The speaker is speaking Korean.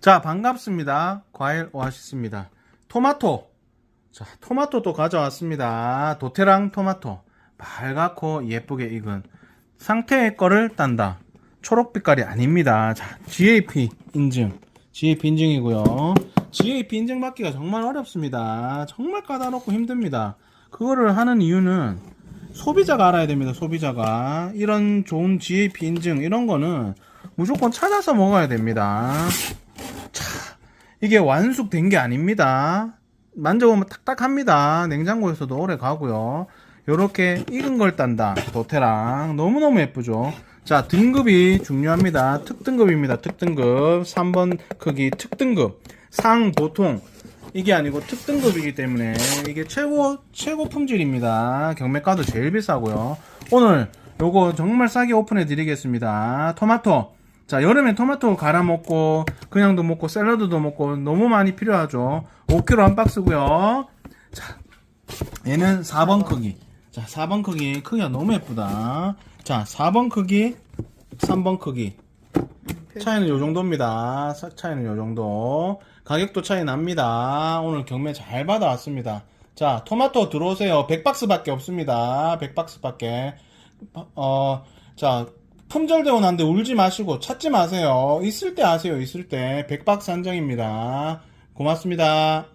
자, 반갑습니다. 과일 오아시스입니다. 토마토. 자, 토마토도 가져왔습니다. 도테랑 토마토. 빨갛고 예쁘게 익은 상태의 거를 딴다. 초록 빛깔이 아닙니다. 자, GAP 인증. GAP 인증이고요. GAP 인증 받기가 정말 어렵습니다. 정말 까다롭고 힘듭니다. 그거를 하는 이유는 소비자가 알아야 됩니다. 소비자가 이런 좋은 GAP 인증 이런 거는 무조건 찾아서 먹어야 됩니다. 자, 이게 완숙된 게 아닙니다. 만져보면 딱딱합니다. 냉장고에서도 오래 가고요. 요렇게 익은 걸 딴다. 도테랑. 너무너무 예쁘죠? 자, 등급이 중요합니다. 특등급입니다. 특등급. 3번 크기 특등급. 상, 보통. 이게 아니고 특등급이기 때문에 이게 최고, 최고 품질입니다. 경매가도 제일 비싸고요. 오늘 요거 정말 싸게 오픈해 드리겠습니다. 토마토. 자, 여름에 토마토 갈아 먹고, 그냥도 먹고, 샐러드도 먹고, 너무 많이 필요하죠. 5kg 한 박스고요 자, 얘는 4번 크기. 자, 4번 크기. 크기가 너무 예쁘다. 자, 4번 크기, 3번 크기. 차이는 요 정도입니다. 사- 차이는 요 정도. 가격도 차이 납니다. 오늘 경매 잘 받아왔습니다. 자, 토마토 들어오세요. 100박스 밖에 없습니다. 100박스 밖에. 어, 자, 품절되고 난데 울지 마시고 찾지 마세요. 있을 때 아세요. 있을 때. 100박스 한정입니다. 고맙습니다.